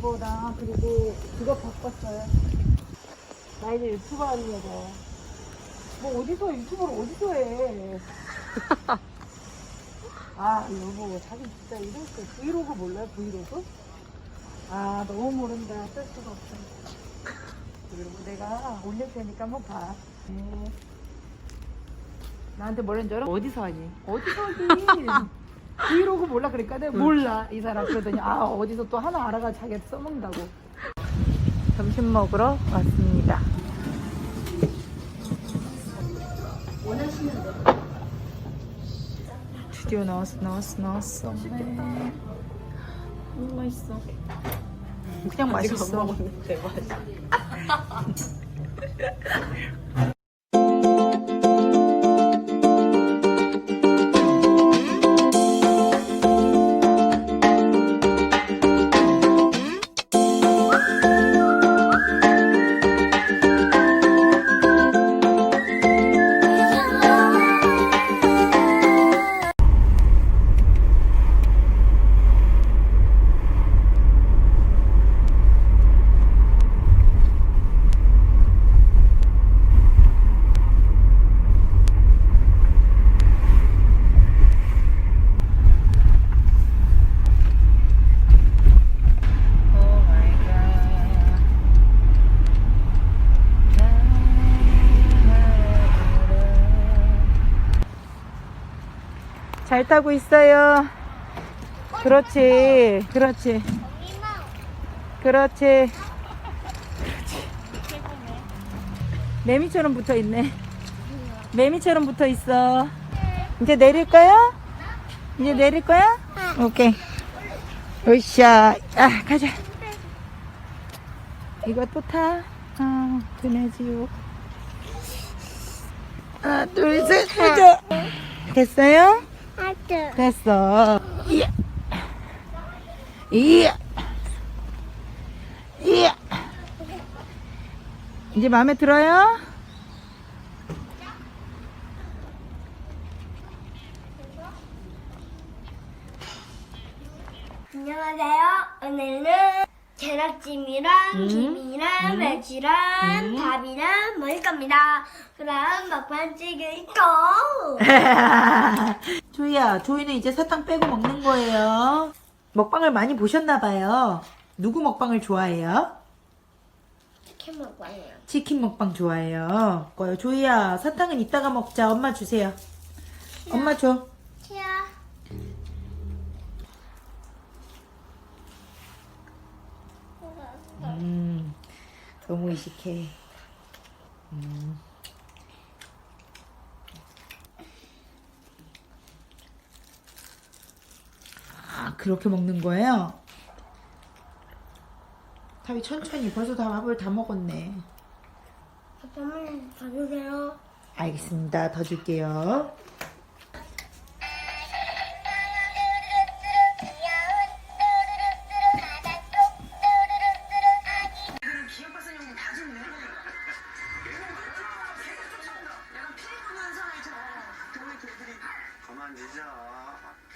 저거랑 그리고 그거 바꿨어요. 나 이제 유튜버 하려고. 뭐 어디서 유튜버를 어디서 해? 아 여보 자기 진짜 이럴 때 브이로그 몰라요 브이로그? 아 너무 모른다 뜰 수가 없어. 브이로그 내가 올릴 테니까 한번 봐. 네. 나한테 뭐라는 줄 알아? 어디서 하니? 어디서 하긴? 브이로그 몰라 그러니까 내가 몰라 이 사람. 그러더니 아 어디서 또 하나 알아가 자기가 써먹는다고. 점심 먹으러 왔습니다. 드디어 나왔어 나왔어 나왔어. 네. 너무 맛있어. 그냥 맛있어. Oh 잘 타고 있어요. 그렇지, 그렇지. 그렇지. 매미처럼 붙어 있네. 매미처럼 붙어 있어. 이제 내릴까요? 이제 내릴 거야? 오케이. 으쌰. 아, 가자. 이거 또 타. 아, 그네지요. 하나, 둘, 셋, 넷. 됐어요? 아트. 됐어. 이야. 이야. 이야. 이제 마음에 들어요? 안녕하세요. 오늘은 계란찜이랑 음. 김이랑 음. 매주랑 음. 밥이랑 먹을 겁니다. 그럼 먹방 찍을 거. 조이야, 조이는 이제 사탕 빼고 먹는 거예요. 먹방을 많이 보셨나봐요. 누구 먹방을 좋아해요? 치킨 먹방이에요. 치킨 먹방 좋아해요. 거요. 조이야, 사탕은 이따가 먹자. 엄마 주세요. 엄마 줘. 치아. 음, 너무 이식해. 음. 그렇게 먹는 거예요? 다이 천천히 벌써 다 밥을 다 먹었네. 밥을 다 주세요. 알겠습니다. 더 줄게요. 그만 잊어.